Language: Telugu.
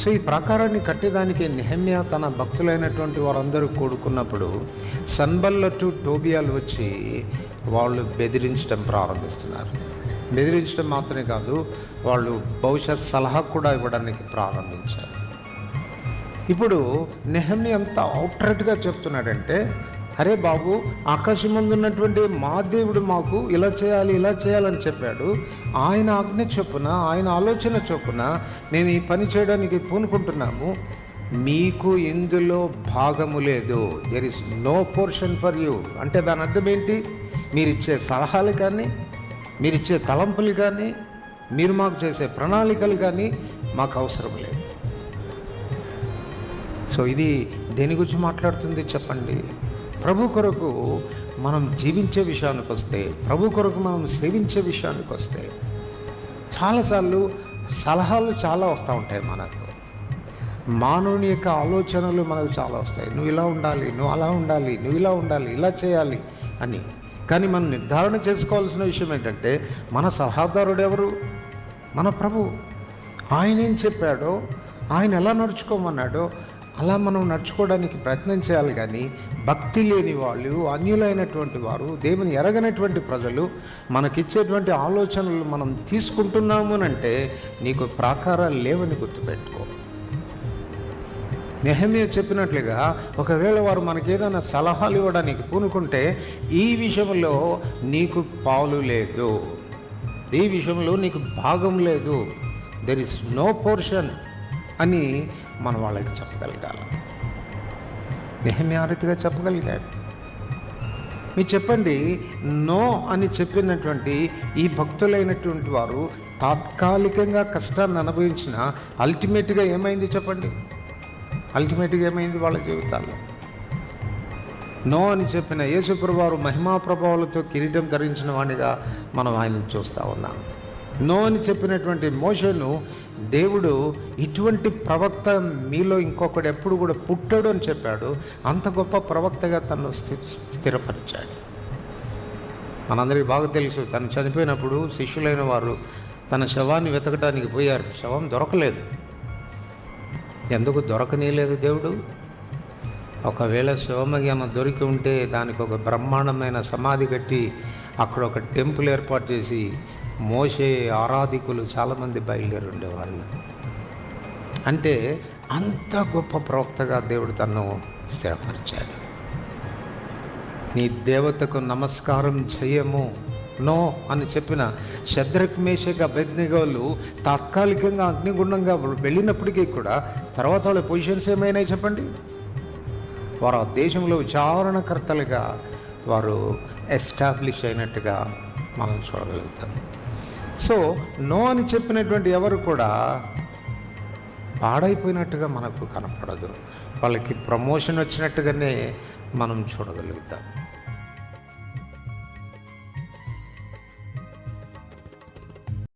సో ఈ ప్రాకారాన్ని కట్టేదానికి నెహమ్య తన భక్తులైనటువంటి వారందరూ కూడుకున్నప్పుడు సన్బల్లటు టోబియాలు వచ్చి వాళ్ళు బెదిరించడం ప్రారంభిస్తున్నారు. బెదిరించడం మాత్రమే కాదు వాళ్ళు బహుశా సలహా కూడా ఇవ్వడానికి ప్రారంభించారు. ఇప్పుడు నెహమ్ని అంత అవుట్రెట్గా చెప్తున్నాడంటే అరే బాబు ఆకాశం ముందు ఉన్నటువంటి మా దేవుడు మాకు ఇలా చేయాలి ఇలా చేయాలని చెప్పాడు. ఆయన ఆజ్ఞ చొప్పున ఆయన ఆలోచన చొప్పున నేను ఈ పని చేయడానికి పూనుకుంటున్నాము. మీకు ఇందులో భాగము లేదు. There is no portion for you అంటే దాని అర్థం ఏంటి? మీరిచ్చే సలహాలు కానీ మీరిచ్చే తలంపులు కానీ మీరు మాకు చేసే ప్రణాళికలు కానీ మాకు అవసరం లేదు. సో ఇది దేని గురించి మాట్లాడుతుంది చెప్పండి? ప్రభు కొరకు మనం జీవించే విషయానికి వస్తే ప్రభు కొరకు మనం సేవించే విషయానికి వస్తే చాలాసార్లు సలహాలు చాలా వస్తూ ఉంటాయి మనకు మానవుని యొక్క ఆలోచనలు మనకు చాలా వస్తాయి. నువ్వు ఇలా ఉండాలి నువ్వు అలా ఉండాలి నువ్వు ఇలా ఉండాలి ఇలా చేయాలి అని. కానీ మనం నిర్ధారణ చేసుకోవాల్సిన విషయం ఏంటంటే మన సలహాదారుడు ఎవరు? మన ప్రభు. ఆయన ఏం చెప్పాడో ఆయన ఎలా నడుచుకోమన్నాడో అలా మనం నడుచుకోవడానికి ప్రయత్నం చేయాలి కానీ భక్తి లేని వాళ్ళు అన్యులైనటువంటి వారు దేవుని ఎరగనటువంటి ప్రజలు మనకిచ్చేటువంటి ఆలోచనలు మనం తీసుకుంటున్నాము అంటే నీకు ప్రాకారాలు లేవని గుర్తుపెట్టుకో. నెహమే చెప్పినట్లుగా ఒకవేళ వారు మనకి ఏదైనా సలహాలు ఇవ్వడానికి పూనుకుంటే ఈ విషయంలో నీకు పాలు లేదు. ఈ విషయంలో నీకు భాగం లేదు. దెర్ ఇస్ నో పోర్షన్ అని మనం వాళ్ళకి చెప్పగలగాలి. నెహమ్య చెప్పగలిగాడు? మీరు చెప్పండి నో అని చెప్పినటువంటి ఈ భక్తులైనటువంటి వారు తాత్కాలికంగా కష్టాన్ని అనుభవించిన అల్టిమేట్గా ఏమైంది చెప్పండి? అల్టిమేట్గా ఏమైంది వాళ్ళ జీవితాల్లో? నో అని చెప్పిన యేసుప్రభు వారు మహిమా ప్రభావాలతో కిరీటం ధరించిన వాడిగా మనం ఆయన చూస్తూ ఉన్నాం. నో అని చెప్పినటువంటి మోషను దేవుడు ఇటువంటి ప్రవక్త మీలో ఇంకొకడు ఎప్పుడు కూడా పుట్టాడు అని చెప్పాడు. అంత గొప్ప ప్రవక్తగా తను స్థి స్థిరపరిచాడు. మనందరికీ బాగా తెలుసు తను చనిపోయినప్పుడు శిష్యులైన వారు తన శవాన్ని వెతకడానికి పోయారు. శవం దొరకలేదు. ఎందుకు దొరకనీయలేదు దేవుడు? ఒకవేళ శివమజ్ఞానం దొరికి ఉంటే దానికి ఒక బ్రహ్మాండమైన సమాధి కట్టి అక్కడ ఒక టెంపుల్ ఏర్పాటు చేసి మోసే ఆరాధికులు చాలామంది బయలుదేరి ఉండేవాళ్ళు అంటే అంత గొప్ప ప్రవక్తగా దేవుడు తను స్థిరపరిచాడు. నీ దేవతకు నమస్కారం చేయము నో అని చెప్పిన శద్రక్ మేషక అభ్యర్థిగోళ్ళు తాత్కాలికంగా అగ్నిగుండంగా వెళ్ళినప్పటికీ కూడా తర్వాత వాళ్ళ పొజిషన్స్ ఏమైనాయి చెప్పండి? వారు ఆ దేశంలో విచారణకర్తలుగా వారు ఎస్టాబ్లిష్ అయినట్టుగా మనం చూడగలుగుతాం. సో నో అని చెప్పినటువంటి ఎవరు కూడా పాడైపోయినట్టుగా మనకు కనపడదు. వాళ్ళకి ప్రమోషన్ వచ్చినట్టుగానే మనం చూడగలుగుతాం.